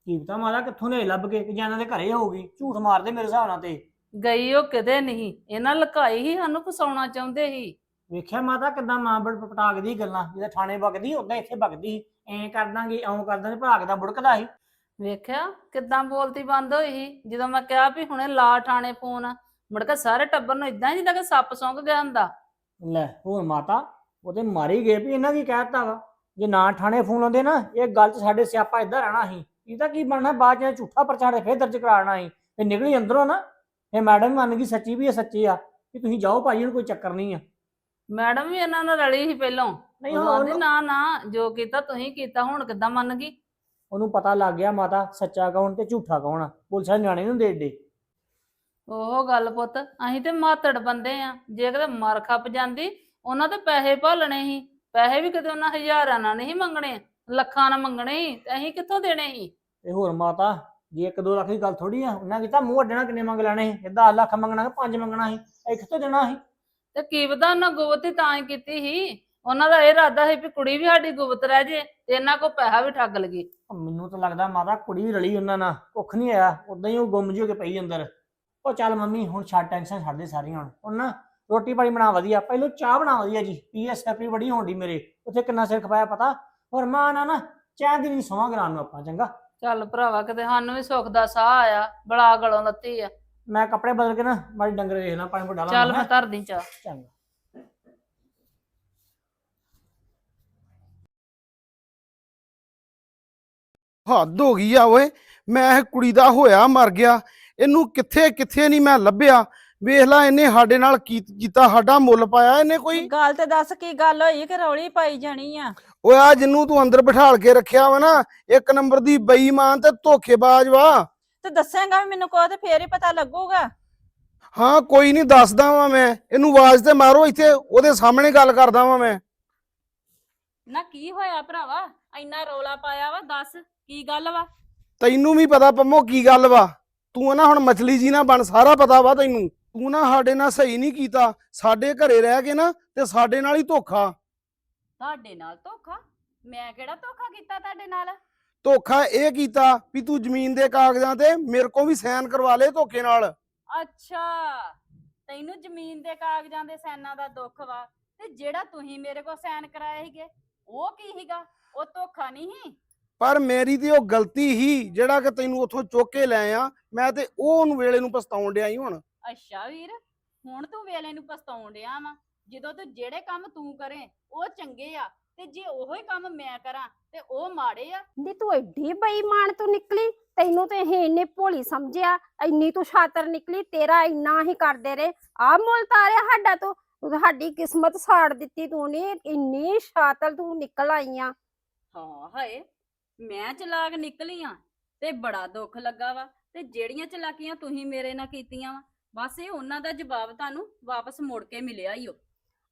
ਕੀ ਪਤਾ ਮਾਤਾ ਕਿੱਥੋਂ ਲੈ ਲੱਭ ਕੇ ਕਿ ਜਾਂ ਇਹਨਾਂ ਦੇ ਘਰੇ ਹੋਊਗੀ ਝੂਠ ਮਾਰਦੇ ਮੇਰੇ ਹਿਸਾਬ ਨਾਲ ਤੇ। ਗਈ ਉਹ ਕਿਤੇ ਨਹੀਂ ਇਹਨਾਂ ਲੁਕਾਈ ਹੀ ਸਾਨੂੰ ਫਸਾਉਣਾ ਚਾਹੁੰਦੇ ਸੀ। ਵੇਖਿਆ ਮਾਤਾ ਕਿਦਾਂ ਮਾਂ ਬੜ ਪਟਾਕਦੀ ਗੱਲਾਂ ਜਿਹਦੇ ਥਾਣੇ ਵਗਦੀ ਉਦਾਂ ਇੱਥੇ ਵਗਦੀ ਐਂ ਕਰ ਦਾਂਗੇ ਐਂ ਕਰ ਦਾਂਗੇ ਭੜਾਕ ਦਾ ਬੁੜਕਦਾ ਸੀ। ਵੇਖਿਆ ਕਿੱਦਾਂ ਬੋਲਤੀ ਬੰਦ ਹੋਈ ਸੀ ਜਦੋਂ ਮੈਂ ਕਿਹਾ ਵੀ ਹੁਣੇ ਲਾ ਠਾਣੇ ਫੋਨ ਮੁੜ ਕੇ ਸਾਰੇ ਟੱਬਰ ਨੂੰ ਇਦਾਂ ਜਿੱਦਾਂ ਕਿ ਸੱਪ ਸੌਂਕ ਗਿਆ ਹੁੰਦਾ। ਲੈ ਹੋਰ ਮਾਤਾ ਉਹਦੇ ਮਾਰੀ ਗਏ ਵੀ ਇਹਨਾਂ ਕੀ ਕਹਿਤਾ ਵਾ? ਜੇ ਨਾ ਥਾਣੇ ਫੋਨ ਲਾਉਂਦੇ ਨਾ ਇਹ ਗੱਲ 'ਚ ਸਾਡੇ ਸਿਆਪਾ ਇੱਧਰ ਰਹਿਣਾ ਸੀ। ਇਹਦਾ ਕੀ ਬਣਨਾ ਬਾਅਦ 'ਚ ਝੂਠਾ ਪਰਚਾ ਫੇਰ ਦਰਜ ਕਰਾਉਣਾ ਸੀ। ਤੇ ਨਿਕਲੀ ਅੰਦਰੋਂ ਨਾ ਇਹ ਮੈਡਮ ਮੰਨ ਗਈ ਸੱਚੀ ਵੀ ਇਹ ਸੱਚੀ ਆ ਕਿ ਤੁਸੀਂ ਜਾਓ ਭਾਈ ਹੁਣ ਕੋਈ ਚੱਕਰ ਨਹੀਂ ਆ। ਮੈਡਮ ਵੀ ਇਹਨਾਂ ਨਾਲ ਰਲੀ ਸੀ ਪਹਿਲਾਂ। ਨਹੀਂ ਉਹ ਉਹਨੂੰ- ਨਾ ਨਾ ਜੋ ਕੀਤਾ ਤੁਸੀਂ ਕੀਤਾ ਹੁਣ ਕਿੱਦਾਂ ਮੰਨ ਗਈ? ਉਹਨੂੰ ਪਤਾ ਲੱਗ ਗਿਆ ਮਾਤਾ ਸੱਚਾ ਕੌਣ ਤੇ ਝੂਠਾ ਕੌਣ ਆ। ਪੁਲਿਸ ਵਾਲੇ ਨਿਆਣੇ ਨੂੰ ਦੇ ਏਡੇ। ਉਹ ਗੱਲ ਪੁੱਤ ਅਸੀਂ ਤੇ ਮਾਤੜ ਬੰਦੇ ਆ। ਜੇ ਕਿਤੇ ਮਰ ਖੱਪ ਜਾਂਦੀ ਉਹਨਾਂ ਤੇ ਪੈਸੇ ਭਾਲਣੇ ਸੀ ਪੈਸੇ ਵੀ ਕਿਤੇ ਉਹਨਾਂ ਹਜ਼ਾਰਾਂ ਨਾਲ ਨਹੀਂ ਮੰਗਣੇ ਲੱਖਾਂ ਨਾਲ ਮੰਗਣੇ ਸੀ ਤੇ ਅਸੀਂ ਕਿੱਥੋਂ ਦੇਣੇ ਸੀ? ਤੇ ਹੋਰ ਮਾਤਾ ਜੇ 1-2 ਲੱਖ ਦੀ ਗੱਲ ਥੋੜੀ ਆ ਉਹਨਾਂ ਕੀਤਾ ਮੂੰਹ ਅੱਡਣਾ ਕਿੰਨੇ ਮੰਗ ਲੈਣੇ ਸੀ? 10 ਲੱਖ ਮੰਗਣਾ ਕਿ 5 ਮੰਗਣਾ ਸੀ? ਇਹ ਕਿੱਥੋਂ ਦੇਣਾ ਸੀ? ਤੇ ਕੀ ਪਤਾ ਉਹਨਾਂ ਗੁਵਤ ਹੀ ਤਾਂ ਹੀ ਕੀਤੀ ਸੀ? ਉਹਨਾਂ ਦਾ ਇਹ ਇਰਾਦਾ ਸੀ ਵੀ ਕੁੜੀ ਵੀ ਸਾਡੀ ਗੁਵਤ ਰਹਿ ਜੇ ਤੇ ਇਹਨਾਂ ਕੋ ਪੈਸਾ ਵੀ ਠੱਗ ਲਗੀ। ਮੈਨੂੰ ਤਾਂ ਲੱਗਦਾ ਮਾਤਾ ਕੁੜੀ ਵੀ ਰਲੀ ਉਹਨਾਂ ਨਾਲ ਕੁੱਖ ਨਹੀਂ ਆਇਆ ਉਦਾਂ ਹੀ ਉਹ ਗੁੰਮ ਜਿਹੀ ਹੋ ਕੇ ਪਈ ਅੰਦਰ। ਉਹ ਚੱਲ ਮੰਮੀ ਹੁਣ ਛੱਡ ਟੈਨਸ਼ਨ ਛੱਡ ਦੇ ਸਾਰੀਆਂ ਹੁਣ। ਹੁਣ ਨਾ ਰੋਟੀ ਪਾਣੀ ਬਣਾ ਵਧੀਆ ਪਹਿਲਾਂ ਚਾਹ ਬਣਾ ਵਧੀਆ ਜੀ ਪੀਐਸ ਐਫ ਬੜੀ ਹੋਣੀ ਮੇਰੇ ਉੱਥੇ ਕਿੰਨਾ ਸਿਰ ਖਪਾਇਆ ਪਤਾ? ਹੋਰ ਮਾਂ ਨਾ ਨਾ ਚਾਹ ਦੀ ਨਹੀਂ ਸੋਵਾਂਗੇ ਰਾਤ ਨੂੰ ਆਪਾਂ ਚੰਗਾ। ਚੱਲ ਭਰਾਵਾ ਕਿਤੇ ਸਾਨੂੰ ਵੀ ਸੁੱਖ ਦਾ ਸਾਹ ਆਇਆ ਬੜਾ ਗਲੋਂ ਲੱਤੀ ਆ। ਮੈਂ ਕੱਪੜੇ ਬਦਲ ਕੇ ਨਾ ਮਾੜੀ ਡੰਗਰ ਵੇਖ ਲਾਂ ਪਾਣੀ ਪਟਾ ਲਾਂ ਚੱਲ ਮੈਂ ਧਰਦੀ ਚਾਹ। ਚੰਗਾ। ਹੱਦ ਹੋ ਗਈ ਆ ਓਏ ਮੈਂ ਇਹ ਕੁੜੀ ਦਾ ਹੋਇਆ ਮਰ ਗਿਆ ਇਹਨੂੰ ਕਿੱਥੇ ਕਿੱਥੇ ਨਹੀਂ ਮੈਂ ਲੱਭਿਆ? ਵੇਖ ਲੈ ਇਹਨੇ ਸਾਡੇ ਨਾਲ ਕੀ ਕੀਤਾ ਸਾਡਾ ਮੁੱਲ ਪਾਇਆ ਇਹਨੇ ਕੋਈ ਗੱਲ ਤੇ ਦੱਸ ਕੀ ਗੱਲ ਹੋਈ ਕਿ ਰੌਲੀ ਪਾਈ ਜਾਣੀ ਆ? ਓਏ ਆ ਜਿੰਨੂੰ ਤੂੰ ਅੰਦਰ ਬਿਠਾਲ ਕੇ ਰੱਖਿਆ ਵਾ ਨਾ ਇੱਕ ਨੰਬਰ ਦੀ ਬੇਈਮਾਨ ਤੇ ਧੋਖੇਬਾਜ਼ ਵਾ। ਤੇ ਦੱਸੇਗਾ ਵੀ ਮੈਨੂੰ ਕੋ ਤੇ ਫੇਰ ਹੀ ਪਤਾ ਲੱਗੂਗਾ। ਹਾਂ ਕੋਈ ਨਹੀਂ ਦੱਸਦਾ ਵਾਂ ਮੈਂ। ਇਹਨੂੰ ਆਵਾਜ਼ ਤੇ ਮਾਰੋ ਇੱਥੇ ਉਹਦੇ ਸਾਹਮਣੇ ਗੱਲ ਕਰਦਾ ਵਾਂ ਮੈਂ। ਨਾ ਕੀ ਹੋਇਆ ਭਰਾਵਾ? ਇੰਨਾ ਰੋਲਾ ਪਾਇਆ ਵਾ ਦੱਸ ਕੀ ਗੱਲ ਵਾ? ਤੈਨੂੰ ਵੀ ਪਤਾ ਪੰਮੋ ਕੀ ਗੱਲ ਵਾ। ਤੂੰ ਨਾ ਹੁਣ ਮਛਲੀ ਜੀ ਨਾ ਬਣ ਸਾਰਾ ਪਤਾ ਵਾ ਤੈਨੂੰ। ਤੂੰ ਨਾ ਸਾਡੇ ਨਾਲ ਸਹੀ ਨਹੀਂ ਕੀਤਾ ਸਾਡੇ ਘਰੇ ਰਹਿ ਕੇ ਨਾ ਤੇ ਸਾਡੇ ਨਾਲ ਹੀ ਧੋਖਾ। ਤੁਹਾਡੇ ਨਾਲ ਧੋਖਾ? ਮੈਂ ਕਿਹੜਾ ਧੋਖਾ ਕੀਤਾ ਤੁਹਾਡੇ ਨਾਲ? ਧੋਖਾ ਇਹ ਕੀਤਾ ਵੀ ਤੂੰ ਜ਼ਮੀਨ ਦੇ ਕਾਗਜ਼ਾਂ ਤੇ ਮੇਰੇ ਕੋਲ ਵੀ ਸਾਈਨ ਕਰਵਾ ਲਏ ਧੋਖੇ ਨਾਲ। ਅੱਛਾ ਤੈਨੂੰ ਜ਼ਮੀਨ ਦੇ ਕਾਗਜ਼ਾਂ ਦੇ ਸਾਈਨਾਂ ਦਾ ਦੁੱਖ ਵਾ ਤੇ ਜਿਹੜਾ ਤੁਸੀਂ ਮੇਰੇ ਕੋਲ ਸਾਈਨ ਕਰਾਏ ਸੀਗੇ ਉਹ ਕੀ ਸੀਗਾ? ਉਹ ਧੋਖਾ ਨਹੀਂ ਸੀ? ਪਰ ਮੇਰੀ ਤੇ ਉਹ ਗਲਤੀ ਹੀ ਜਿਹੜਾ ਕਿ ਤੈਨੂੰ ਉੱਥੋਂ ਚੁੱਕ ਕੇ ਲੈ ਆ ਮੈਂ ਤੇ ਉਹ ਉਹਨੂੰ ਵੇਲੇ ਨੂੰ ਪਛਤਾਉਣ ਡਿਆ ਹੀ ਹੁਣ। ਅੱਛਾ ਵੀਰ ਹੁਣ ਤੂੰ ਵੇਲੇ ਨੂੰ ਪਛਤਾਉਣ ਡਿਆ ਵਾ। ਜਦੋਂ ਤੂੰ ਜਿਹੜੇ ਕੰਮ ਤੂੰ ਕਰੇ ਉਹ ਚੰਗੇ ਆ। ਤੇ ਜੇ ਉਹੋ ਹੀ ਕੰਮ ਮੈਂ ਕਰਾਂ ਤੇ ਉਹ ਮਾੜੇ ਆ। ਨੀ ਤੂੰ ਐਡੀ ਬੇਈਮਾਨ ਤੂੰ ਨਿਕਲੀ। ਤੈਨੂੰ ਤੇ ਇਹ ਇੰਨੇ ਭੋਲੀ ਸਮਝਿਆ ਇੰਨੀ ਤੂੰ ਸ਼ਾਤਰ ਨਿਕਲੀ ਤੇਰਾ ਇੰਨਾ ਹੀ ਕਰਦੇ ਰਹੇ। ਆ ਮੁੱਲ ਤਾਰਿਆ ਸਾਡਾ ਤੂੰ ਸਾਡੀ ਕਿਸਮਤ ਸਾੜ ਦਿੱਤੀ ਤੂੰ ਨੇ ਇੰਨੀ ਸ਼ਾਤਰ ਤੂੰ ਨਿਕਲ ਆਈ ਆ। ਹਾਂ ਹਾਏ ਮੈਂ ਚਲਾਕ ਨਿਕਲੀ ਆ ਤੇ ਬੜਾ ਦੁੱਖ ਲੱਗਾ ਵਾ। ਤੇ ਜਿਹੜੀਆਂ ਚਲਾਕੀਆਂ ਤੁਸੀਂ ਮੇਰੇ ਨਾਲ ਕੀਤੀਆਂ ਵਾ ਬਸ ਇਹ ਉਹਨਾਂ ਦਾ ਜਵਾਬ ਤੁਹਾਨੂੰ ਵਾਪਸ ਮੁੜ ਕੇ ਮਿਲਿਆ ਹੀ ਓ।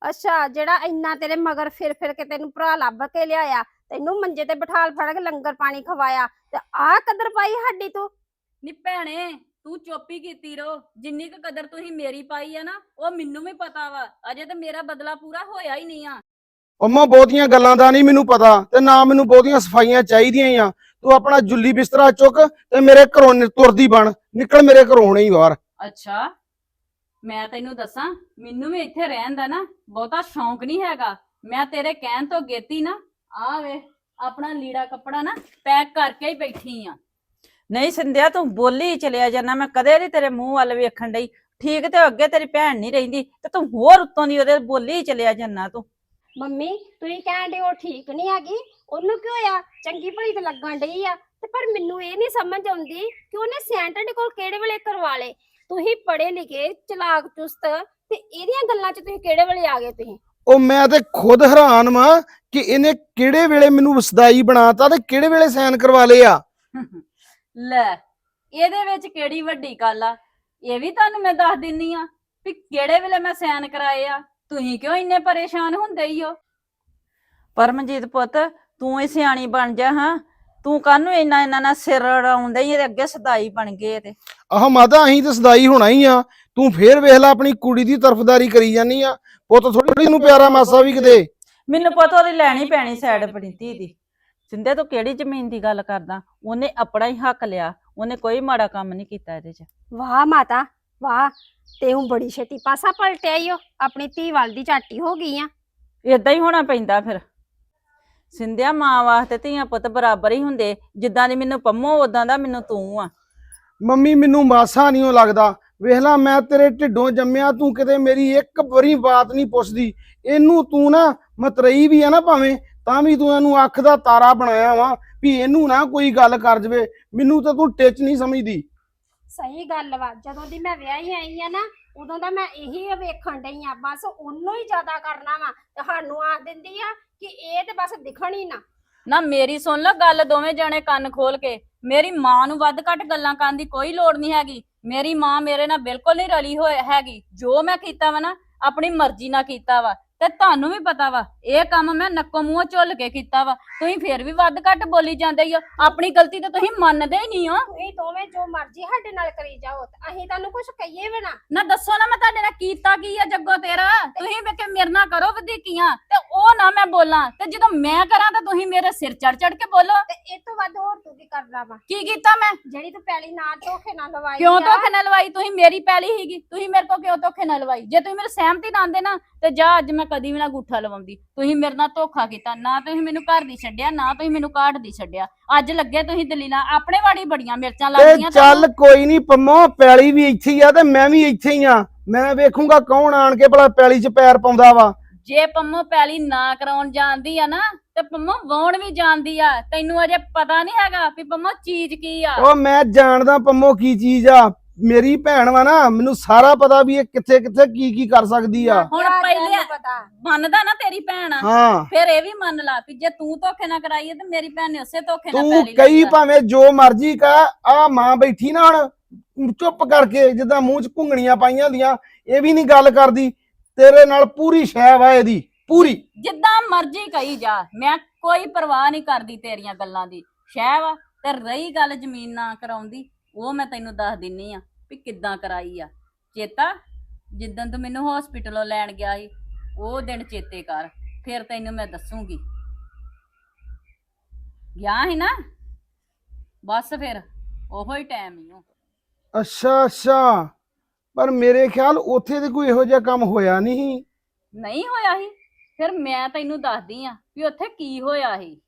ਅੱਛਾ ਜਿਹੜਾ ਇੰਨਾ ਤੇਰੇ ਮਗਰ ਫਿਰ ਫਿਰ ਕੇ ਤੈਨੂੰ ਭਰਾ ਲੱਭ ਕੇ ਲਿਆਇਆ ਤੈਨੂੰ ਮੰਜੇ ਤੇ ਬਿਠਾਲ ਫੜ ਕੇ ਲੰਗਰ ਪਾਣੀ ਖਵਾਇਆ ਤੇ ਆ ਕਦਰ ਪਾਈ ਸਾਡੀ ਤੂੰ? ਨੀ ਭੈਣੇ ਤੂੰ ਚੁੱਪ ਹੀ ਕੀਤੀ ਰੋ। ਜਿੰਨੀ ਕੁ ਕਦਰ ਤੁਸੀਂ ਮੇਰੀ ਪਾਈ ਆ ਨਾ ਉਹ ਮੈਨੂੰ ਵੀ ਪਤਾ ਵਾ। ਅਜੇ ਤਾਂ ਮੇਰਾ ਬਦਲਾ ਪੂਰਾ ਹੋਇਆ ਹੀ ਨਹੀਂ ਆ। ਅੰਮਾ ਬਹੁਤੀਆਂ ਗੱਲਾਂ ਦਾ ਨਹੀਂ ਮੈਨੂੰ ਪਤਾ ਤੇ ਨਾ ਮੈਨੂੰ ਬਹੁਤੀਆਂ ਸਫਾਈਆਂ ਚਾਹੀਦੀਆਂ ਹੀ ਆ। ਤੂੰ ਆਪਣਾ ਜੁੱਲੀ ਬਿਸਤਰਾ ਚੁੱਕ ਤੇ ਮੇਰੇ ਘਰੋਂ ਨਿ- ਤੁਰਦੀ ਬਣ। ਨਿਕਲ ਮੇਰੇ ਘਰੋਂ ਹੁਣੇ ਹੀ ਬਾਹਰ। ਅੱਛਾ ਮੈਂ ਤੈਨੂੰ ਦੱਸਾਂ ਮੈਨੂੰ ਵੀ ਇੱਥੇ ਰਹਿਣ ਦਾ ਨਾ ਬਹੁਤਾ ਸ਼ੌਂਕ ਨਹੀਂ ਹੈਗਾ। ਮੈਂ ਤੇਰੇ ਕਹਿਣ ਤੋਂ ਗੇਤੀ ਨਾ ਆ ਵੇ ਆਪਣਾ ਲੀੜਾ ਕੱਪੜਾ ਨਾ ਪੈਕ ਕਰਕੇ ਹੀ ਬੈਠੀ ਆ। ਨਹੀਂ ਸਿੰਧਿਆ ਤੂੰ ਬੋਲੀ ਚਲਿਆ ਜਾਣਾ ਮੈਂ ਕਦੇ ਨਹੀਂ ਤੇਰੇ ਮੂੰਹ ਵੱਲ ਵੇਖਣ ਡਈ। ਠੀਕ ਤੇ ਅੱਗੇ ਤੇਰੀ ਭੈਣ ਨਹੀਂ ਰਹਿੰਦੀ ਤੇ ਤੂੰ ਹੋਰ ਉੱਤੋਂ ਦੀ ਉਹਦੇ ਬੋਲੀ ਚਲਿਆ ਜਾਣਾ ਤੂਂ। ਮੰਮੀ ਤੁਸੀਂ ਕਹਿੰਦੇ ਉਹ ਠੀਕ ਨਹੀਂ ਹੈਗੀ ਉਹਨੂੰ ਕੀ ਹੋਇਆ? ਚੰਗੀ ਭਲੀ ਤੇ ਲੱਗਣ ਡਈ ਆ ਤੇ ਪਰ ਮੈਨੂੰ ਇਹ ਨਹੀਂ ਸਮਝ ਆਉਂਦੀ ਕਿ ਉਹਨੇ ਸੈਂਟ ਤੁਹਾਡੇ ਕੋਲ ਕਿਹੜੇ ਵੇਲੇ ਕਰਵਾ ਲਏ। ਤੁਸੀਂ ਪੜ੍ਹੇ ਲਿਖੇ ਚਲਾਕ ਚੁਸਤ ਤੇ ਇਹਦੀਆਂ ਗੱਲਾਂ 'ਚ ਤੁਸੀਂ ਕਿਹੜੇ ਵੇਲੇ ਆ ਗਏ ਤੁਸੀਂ? ਉਹ ਮੈਂ ਤੇ ਖੁਦ ਹੈਰਾਨ ਵਾਂ ਕਿ ਇਹਨੇ ਕਿਹੜੇ ਵੇਲੇ ਮੈਨੂੰ ਵਸਦਾਈ ਬਣਾਤਾ ਤੇ ਕਿਹੜੇ ਵੇਲੇ ਸਾਈਨ ਕਰਵਾ ਲਏ ਆ? ਲੈ ਇਹਦੇ ਵਿੱਚ ਕਿਹੜੀ ਵੱਡੀ ਗੱਲ ਆ? ਇਹ ਵੀ ਤੁਹਾਨੂੰ ਮੈਂ ਦੱਸ ਦਿੰਨੀ ਆ ਵੀ ਕਿਹੜੇ ਵੇਲੇ ਮੈਂ ਸਾਈਨ ਕਰਾਏ ਆ? ਤੁਸੀਂ ਕਿਉਂ ਇੰਨੇ ਪਰੇਸ਼ਾਨ ਹੁੰਦੇ ਹੀ ਹੋ? ਪਰਮਜੀਤ ਪੁੱਤ ਤੂੰ ਹੀ ਸਿਆਣੀ ਬਣ ਜਾ ਹਾਂ। ਤੂੰ ਕਾਹਨੂੰ ਇੰਨਾ ਇੰਨਾ ਨਾ ਸਿਰ ਰੜਾਉਂਦਾ ਹੀ ਇਹਦੇ ਅੱਗੇ ਸਦਾਈ ਬਣ ਗਏ ਤੇ। ਆਹ ਮਾਤਾ ਅਸੀਂ ਤੇ ਸਦਾਈ ਹੋਣਾ ਹੀ ਆ। ਤੂੰ ਫੇਰ ਵੇਖ ਲੈ ਆਪਣੀ ਕੁੜੀ ਦੀ ਤਰਫਦਾਰੀ ਕਰੀ ਜਾਨੀ ਆ। ਪੁੱਤ ਥੋੜੀ ਨੂੰ ਪਿਆਰਾ ਮਾਸਾ ਵੀ ਕਿਤੇ। ਮੈਨੂੰ ਪਤਾ ਉਹਦੀ ਲੈਣੀ ਪੈਣੀ ਸਾਈਡ ਆਪਣੀ ਧੀ ਦੀ। ਸਿੰਧੇ ਤੂੰ ਕਿਹੜੀ ਜ਼ਮੀਨ ਦੀ ਗੱਲ ਕਰਦਾ ਉਹਨੇ ਆਪਣਾ ਹੀ ਹੱਕ ਲਿਆ। ਉਹਨੇ ਕੋਈ ਮਾੜਾ ਕੰਮ ਨਹੀਂ ਕੀਤਾ ਇਹਦੇ 'ਚ। ਵਾਹ ਮਾਤਾ ਵਾਹ। ਤੇ ਉਹ ਬੜੀ ਛੇਤੀ ਪਾਸਾ ਪਲਟਿਆ ਈ ਓ। ਆਪਣੀ ਧੀ ਵੱਲ ਦੀ ਝਾਟੀ ਹੋ ਗਈ ਆ। ਇਦਾਂ ਹੀ ਹੋਣਾ ਪੈਂਦਾ ਫਿਰ। ਸਿੰਧਿਆ ਮਾਂ ਵਾਸਤੇ ਧੀਆਂ ਪੁੱਤ ਬਰਾਬਰ ਹੀ ਹੁੰਦੇ। ਜਿੱਦਾਂ ਦੀ ਮੈਨੂੰ ਪੰਮੋ ਉਦਾਂ ਦਾ ਮੈਨੂੰ ਤੂੰ ਆ। ਮੰਮੀ ਮੈਨੂੰ ਮਾਸਾ ਨਹੀਂ ਉਹ ਲੱਗਦਾ। ਵੇਖ ਲੈ ਮੈਂ ਤੇਰੇ ਢਿੱਡੋਂ ਜੰਮਿਆ ਤੂੰ ਕਿਤੇ ਮੇਰੀ ਇੱਕ ਵਾਰੀ ਬਾਤ ਨਹੀਂ ਪੁੱਛਦੀ। ਇਹਨੂੰ ਤੂੰ ਨਾ ਮਤਰਈ ਵੀ ਆ ਨਾ ਭਾਵੇਂ ਤਾਂ ਵੀ ਤੂੰ ਇਹਨੂੰ ਅੱਖ ਦਾ ਤਾਰਾ ਬਣਾਇਆ ਵਾ ਵੀ ਇਹਨੂੰ ਨਾ ਕੋਈ ਗੱਲ ਕਰ ਜਵੇ। ਮੈਨੂੰ ਤਾਂ ਤੂੰ ਟਿੱਚ ਨਹੀਂ ਸਮਝਦੀ। ਸਹੀ ਗੱਲ ਵਾ ਜਦੋਂ ਦੀ ਮੈਂ ਵਿਆਹੀ ਆਈ ਆ ਨਾ ਉਦੋਂ ਦਾ ਮੈਂ ਇਹੀ ਵੇਖਣ ਡਈ ਆ, ਬਸ ਉਹਨੂੰ ਹੀ ਜ਼ਿਆਦਾ ਕਰਨਾ ਵਾ ਤੇ ਸਾਨੂੰ ਆਖ ਦਿੰਦੀ ਆ ਕਿ ਇਹ ਤੇ ਬਸ ਦਿਖਣ ਹੀ ਨਾ। ਨਾ ਮੇਰੀ ਸੁਣ ਲਓ ਗੱਲ ਦੋਵੇਂ ਜਣੇ ਕੰਨ ਖੋਲ ਕੇ। ਮੇਰੀ ਮਾਂ ਨੂੰ ਵੱਧ ਘੱਟ ਗੱਲਾਂ ਕਰਨ ਦੀ ਕੋਈ ਲੋੜ ਨਹੀਂ ਹੈਗੀ। ਮੇਰੀ ਮਾਂ ਮੇਰੇ ਨਾਲ ਬਿਲਕੁਲ ਨਹੀਂ ਰਲੀ ਹੋਏ ਹੈਗੀ। ਜੋ ਮੈਂ ਕੀਤਾ ਵਾ ਨਾ, ਆਪਣੀ ਮਰਜ਼ੀ ਨਾਲ ਕੀਤਾ ਵਾ। ਤੇ ਤੁਹਾਨੂੰ ਵੀ ਪਤਾ ਵਾ ਇਹ ਕੰਮ ਮੈਂ ਨੱਕੋ ਮੂੰਹੋਂ ਝੁੱਲ ਕੇ ਕੀਤਾ ਵਾ। ਤੁਸੀਂ ਫੇਰ ਵੀ ਵੱਧ ਘੱਟ ਬੋਲੀ ਜਾਂਦੇ ਹੀ ਹੋ ਆਪਣੀ ਗਲਤੀ ਤਾਂ ਤੁਸੀਂ ਮੰਨਦੇ ਹੀ ਨਹੀਂ ਹੋ ਤੁਸੀਂ ਦੋਵੇਂ ਜੋ ਮਰਜ਼ੀ ਸਾਡੇ ਨਾਲ ਕਰੀ ਜਾਓ ਤੇ ਅਸੀਂ ਤੁਹਾਨੂੰ ਕੁਝ ਕਹੀਏ ਵੀ ਨਾ। ਨਾ ਦੱਸੋ ਨਾ ਮੈਂ ਤੁਹਾਡੇ ਨਾਲ ਕੀਤਾ ਕੀ ਆ ਜੱਗੋ ਤੇਰਾ। ਤੁਸੀਂ ਵੇਖੇ ਮੇਰੇ ਨਾਲ ਕਰੋ ਵਧੀਕੀਆਂ ਤੇ ਉਹ ਉਹ ਨਾ ਮੈਂ ਬੋਲਾਂ। ਤੇ ਜਦੋਂ ਮੈਂ ਕਰਾਂ ਤਾਂ ਤੁਸੀਂ ਮੇਰੇ ਸਿਰ ਚੜ ਚੜ ਕੇ ਬੋਲੋ। ਤੇ ਇਹ ਤੋਂ ਵੱਧ ਹੋਰ ਤੂੰ ਕੀ ਕਰਦਾ ਵਾ? ਕੀ ਕੀਤਾ ਮੈਂ? ਜਿਹੜੀ ਤੂੰ ਪਹਿਲੀ ਨਾ ਧੋਖੇ ਨਾਲ ਲਵਾਈ ਕਿਉਂ ਆ, ਧੋਖੇ ਨਾਲ ਲਵਾਈ? ਤੁਸੀਂ ਮੇਰੀ ਪੈਲੀ ਹੀਗੀ ਤੁਸੀਂ ਮੇਰੇ ਕੋਲ ਕਿਉਂ ਧੋਖੇ ਨਾਲ ਲਵਾਈ? ਜੇ ਤੁਸੀਂ ਮੇਰੇ ਸਹਿਮਤੀ ਨਾ ਆਂਦੇ ਨਾ ਤੇ ਜਾ ਅੱਜ ਮੈਂ ਕਦੀ ਵੀ ਨਾ ਗੁੱਠਾ ਲਵਾਉਂਦੀ। ਤੁਸੀਂ ਮੇਰੇ ਨਾਲ ਧੋਖਾ ਕੀਤਾ ਨਾ ਤੁਸੀਂ ਮੈਨੂੰ ਘਰ ਦੀ ਛੱਡਿਆ ਨਾ ਤੁਸੀਂ ਮੈਨੂੰ ਕਾਟ ਦੀ ਛੱਡਿਆ। ਅੱਜ ਲੱਗੇ ਤੁਸੀਂ ਦਲੀਲਾਂ ਆਪਣੇ ਵਾੜੀ ਬੜੀਆਂ ਮਿਰਚਾਂ ਤੇ ਲੱਗਦੀਆਂ ਚੱਲ ਕੋਈ ਨਹੀਂ ਪੰਮੋ ਪੈਲੀ ਵੀ ਇੱਥੇ ਹੀ ਆ ਤੇ ਮੈਂ ਵੀ ਇੱਥੇ ਹੀ ਆ। ਮੈਂ ਵੇਖੂੰਗਾ ਕੌਣ ਆਣ ਕੇ ਭਲਾ ਪੈਲੀ 'ਚ ਪੈਰ ਪਾਉਂਦਾ ਵਾ। ਜੇ ਪੰਮੋ ਪੈਲੀ ਨਾ ਕਰਾਉਣ ਜਾਂਦੀ ਆ ਨਾ ਤੇ ਪੰਮੋ ਵਾਉਣ ਵੀ ਜਾਂਦੀ ਆ। ਤੈਨੂੰ ਅਜੇ ਪਤਾ ਨਹੀਂ ਹੈਗਾ ਵੀ ਪੰਮੋ ਚੀਜ਼ ਕੀ ਆ। ਉਹ ਮੈਂ ਜਾਣਦਾ ਪੰਮੋ ਕੀ ਚੀਜ਼ ਆ। ਮੇਰੀ ਭੈਣ ਵਾ ਨਾ ਮੈਨੂੰ ਸਾਰਾ ਪਤਾ ਵੀ ਇਹ ਕਿੱਥੇ ਕਿੱਥੇ ਕੀ ਕੀ ਕਰ ਸਕਦੀ ਆ। ਹੁਣ ਪਹਿਲੇ ਤੈਨੂੰ ਪਤਾ। ਮੰਨਦਾ ਨਾ ਤੇਰੀ ਭੈਣ। ਆ ਹਾਂ। ਫਿਰ ਇਹ ਵੀ ਮੰਨ ਲਾ ਵੀ ਜੇ ਤੂੰ ਧੋਖੇ ਨਾ ਕਰਾਈਏ ਤੇ ਮੇਰੀ ਭੈਣ ਨੇ ਉਸੇ ਧੋਖੇ ਨਾਲ ਤੂੰ ਪੈਲੀ ਕਈ ਆ। ਭਾਵੇਂ ਜੋ ਮਰਜ਼ੀ ਕਹ ਆ ਮਾਂ ਬੈਠੀ ਨਾ ਹੁਣ ਚੁੱਪ ਕਰਕੇ ਜਿੱਦਾਂ ਮੂੰਹ 'ਚ ਘੁੰਗਣੀਆਂ ਪਾਈਆਂ ਹੁੰਦੀਆਂ ਇਹ ਵੀ ਨਹੀਂ ਗੱਲ ਕਰਦੀ। ਤੇਰੇ ਨਾਲ ਪੂਰੀ ਸ਼ੈ ਵਾ ਇਹਦੀ ਪੂਰੀ। ਜਿੱਦਾਂ ਮਰਜ਼ੀ ਕਹੀ ਜਾ ਮੈਂ ਕੋਈ ਪਰਵਾਹ ਨਹੀਂ ਕਰਦੀ ਤੇਰੀਆਂ ਗੱਲਾਂ ਦੀ। ਸ਼ਹਿ ਵਾ ਤੇ ਰਹੀ ਗੱਲ ਜ਼ਮੀਨ ਨਾ ਕਰਾਉਂਦੀ। ਉਹ ਮੈਂ ਤੈਨੂੰ ਦੱਸ ਦਿੰਨੀ ਆ ਵੀ ਕਿੱਦਾਂ ਕਰਾਈ ਆ। ਚੇਤਾ ਜਿੱਦਣ ਤੂੰ ਮੈਨੂੰ ਹਸਪੀਟਲੋਂ ਲੈਣ ਗਿਆ ਸੀ ਉਹ ਦਿਨ ਚੇਤੇ ਕਰ ਫਿਰ ਤੈਨੂੰ ਮੈਂ ਦੱਸੂਗੀ। ਗਿਆ ਸੀ ਨਾ? ਬਸ ਫਿਰ ਉਹੋ ਹੀ ਟਾਈਮ ਹੀ ਓ। ਅੱਛਾ ਅੱਛਾ। ਪਰ ਮੇਰੇ ਖਿਆਲ ਉੱਥੇ ਤੇ ਕੋਈ ਇਹੋ ਜਿਹਾ ਕੰਮ ਹੋਇਆ ਨਹੀਂ ਨਹੀਂ ਹੋਇਆ ਸੀ। ਫਿਰ ਮੈਂ ਤੈਨੂੰ ਦੱਸਦੀ ਆ ਵੀ ਉੱਥੇ ਕੀ ਹੋਇਆ ਸੀ।